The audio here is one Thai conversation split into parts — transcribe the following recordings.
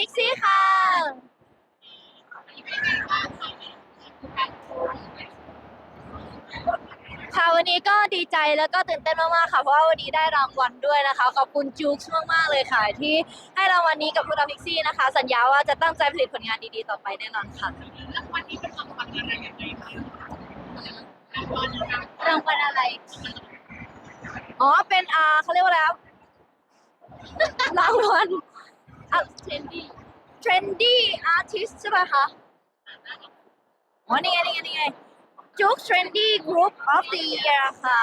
พิกซี่ค่ะ ค่ะวันนี้ก็ดีใจแล้วก็ตื่นเต้นมากๆค่ะ เพราะว่าวันนี้ได้รางวัลด้วยนะคะ ขอบคุณจู๊กมากๆเลยค่ะ ที่ให้รางวัลนี้กับพวกเราพิกซี่นะคะ สัญญาว่าจะตั้งใจผลิตผลงานดีๆต่อไปแน่นอนค่ะวันนี้เป็นรางวัลอะไรยังไงคะรางวัลอะไรรางวัลอะไรอ๋อเป็นอ่าเขาเรียกว่าอะไรครับรางวัลอะ trendy trendy artist ใช่ป่ะคะอ๋อนี่ไงนี่ไงนี่ไงจุก trendy group of the year ค่ะ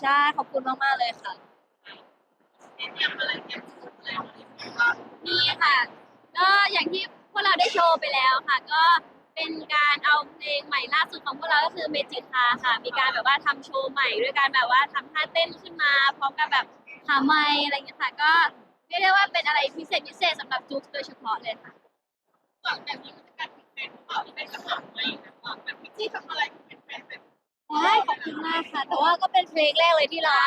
ใช่ ขอบคุณมากๆเลยค่ะ มีค่ะ ก็อย่างที่พวกเราได้โชว์ไปแล้วค่ะ ก็เป็นการเอาเพลงใหม่ล่าสุดของพวกเราก็คือเมจิคาค่ะ มีการแบบว่าทำโชว์ใหม่ด้วยการแบบว่าทำท่าเต้นขึ้นมา พร้อมกับแบบหาไม้อะไรอย่างเงี้ยค่ะ ก็ เรียกได้ว่าเป็นอะไรพิเศษพิเศษสำหรับจุ๊กโดยเฉพาะเลยค่ะก่อนแบบนี้มันจะกลายเป็นแฟนหรือเปล่าที่เป็นคำถามอะไรนะแบบพิธีทำอะไรเป็นแฟนแบบใช่ขอบคุณมากค่ะ แต่ว่าก็เป็นเพลงแรกเลยที่เรา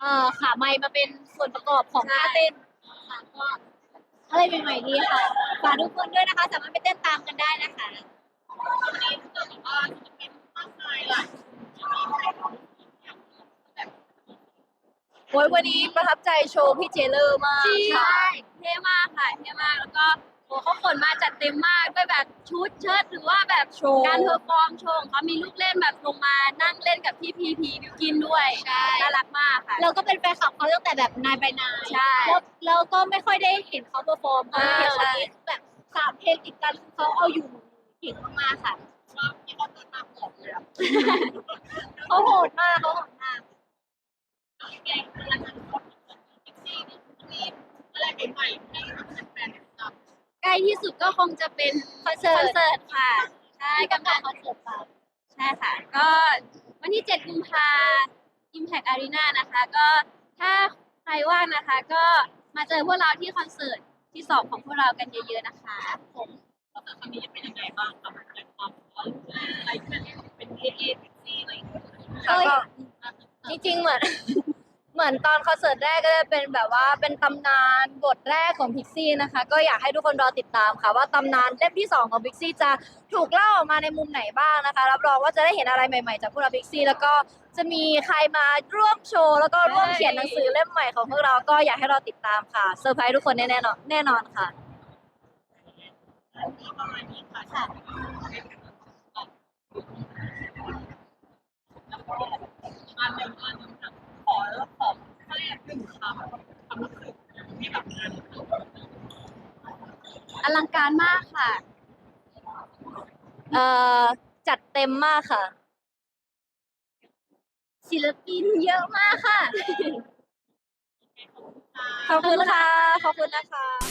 เอ่อขาไมค์มาเป็นส่วนประกอบของท่าเต้นค่ะก็อะไรใหม่ๆดีค่ะฝากทุกคนด้วยนะคะ สามารถไปเต้นตามกันได้นะคะ วันนี้เกิดว่าจะเป็นมากมายหลายที่มีใครร้องแบบ โอ้ยวันนี้ประทับใจโชว์พี่เจเลอร์มากใช่ค่ะเท่มากค่ะเท่มากแล้วก็โอ้เขาขนมาจัดเต็มมากด้วยแบบชุดเชิ้ตหรือว่าแบบโชว์การเพอร์ฟอร์มโชว์ของเขามีลูกเล่นแบบลงมานั่งเล่นกับพี่พีพีบิวกินด้วยใช่น่ารักมากค่ะเราก็เป็นแฟนคลับเขาตั้งแต่แบบนายไปนายใช่แล้วแล้วก็ไม่ค่อยได้เห็นเขาเปอร์ฟอร์มเขาอ่าเห็นใช่วันนี้แบบสามเพลงติดกันเขาเอาอยู่เก่งมากๆค่ะว่าที่เขาเดินมาบอกเลยอะเขาโหดมากเขาโหดมาก แกงอะไรมันคนพิธีนี่มีอะไรใหม่ๆให้แฟนๆติด ใก ล้ที่สุดก็คงจะเป็นคอนเสิร์ต คอนเสิร์ตค่ะ ใช่กำกำลัลังงคอนเสิร์ตค่ะใช่ค่ะ ก็วันที่ 7 กุมภา Impact Arena นะคะ ก็ถ้าใครว่างนะคะ ก็มาเจอพวกเราที่คอนเสิร์ตที่สองของพวกเรากันเยอะๆนะคะ ผมคอนเสิร์ตครั้งนี้จะเป็นยังไงบ้างกับการความอะไรเป็นเป็นเอเอพิธีอะไรอย่างเงี้ยค่ะก็จริงๆเหมือน เหมือนตอนคอนเสิร์ตแรกก็จะเป็นแบบว่าเป็นตำนานบทแรกของพิกซี่นะคะ ก็อยากให้ทุกคนรอติดตามค่ะ ว่าตำนานเล่มที่ 2 ของพิกซี่จะถูกเล่าออกมาในมุมไหนบ้างนะคะ รับรองว่าจะได้เห็นอะไรใหม่ๆ จากพวกเราพิกซี่แล้วก็จะมีใครมาร่วมโชว์แล้วก็ร่วมเขียนหนังสือเล่มใหม่ของพวกเราก็อยากให้เราติดตามค่ะเซอร์ไพรส์ทุกคนแน่นอนแน่นอนค่ะ ค่ะค่ะแล้วก็งานหนึ่งงานหนึ่งค่ะขอขอเขาเรียกหนึ่งคำความรู้สึกที่แบบงาน อลังการมากค่ะ เอ่อจัดเต็มมากค่ะ ศิลปินเยอะมากค่ะ ขอบคุณค่ะ ขอบคุณนะคะ